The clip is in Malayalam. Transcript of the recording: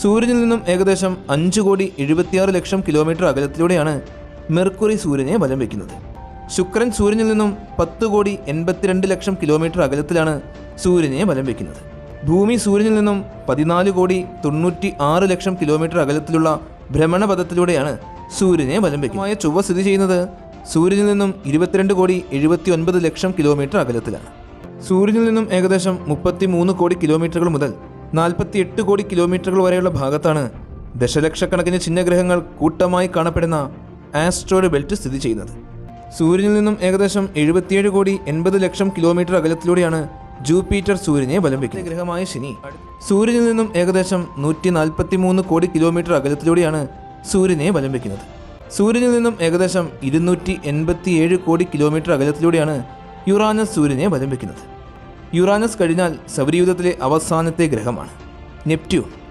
സൂര്യനിൽ നിന്നും ഏകദേശം അഞ്ച് കോടി എഴുപത്തിയാറ് ലക്ഷം കിലോമീറ്റർ അകലത്തിലൂടെയാണ് മെർക്കുറി സൂര്യനെ വലം വയ്ക്കുന്നത്. ശുക്രൻ സൂര്യനിൽ നിന്നും പത്ത് കോടി എൺപത്തിരണ്ട് ലക്ഷം കിലോമീറ്റർ അകലത്തിലാണ് സൂര്യനെ വലം വയ്ക്കുന്നത്. ഭൂമി സൂര്യനിൽ നിന്നും പതിനാല് കോടി തൊണ്ണൂറ്റി ആറ് ലക്ഷം കിലോമീറ്റർ അകലത്തിലുള്ള ഭ്രമണപഥത്തിലൂടെയാണ് സൂര്യനെ വലം വയ്ക്കുന്നത്. ചൊവ്വ സ്ഥിതി ചെയ്യുന്നത് സൂര്യനിൽ നിന്നും ഇരുപത്തിരണ്ട് കോടി എഴുപത്തി ഒൻപത് ലക്ഷം കിലോമീറ്റർ അകലത്തിലാണ്. സൂര്യനിൽ നിന്നും ഏകദേശം മുപ്പത്തി മൂന്ന് കോടി കിലോമീറ്ററുകൾ മുതൽ നാൽപ്പത്തി എട്ട് കോടി കിലോമീറ്ററുകൾ വരെയുള്ള ഭാഗത്താണ് ദശലക്ഷക്കണക്കിന് ചിഹ്നഗ്രഹങ്ങൾ കൂട്ടമായി കാണപ്പെടുന്ന ആസ്ട്രോയിഡ് ബെൽറ്റ് സ്ഥിതി ചെയ്യുന്നത്. സൂര്യനിൽ നിന്നും ഏകദേശം എഴുപത്തിയേഴ് കോടി എൺപത് ലക്ഷം കിലോമീറ്റർ അകലത്തിലൂടെയാണ് ജൂപ്പിറ്റർ സൂര്യനെ വലം ഗ്രഹമായ ശനി. സൂര്യനിൽ നിന്നും ഏകദേശം നൂറ്റി നാൽപ്പത്തി മൂന്ന് കോടി കിലോമീറ്റർ അകലത്തിലൂടെയാണ് സൂര്യനെ വലം വയ്ക്കുന്നത്. സൂര്യനിൽ നിന്നും ഏകദേശം ഇരുന്നൂറ്റി എൺപത്തിയേഴ് കോടി കിലോമീറ്റർ അകലത്തിലൂടെയാണ് യുറാനസ് സൂര്യനെ വലം വയ്ക്കുന്നത്. യുറാനസ് കഴിഞ്ഞാൽ സൗരയൂഥത്തിലെ അവസാനത്തെ ഗ്രഹമാണ്. നെപ്റ്റ്യൂൺ.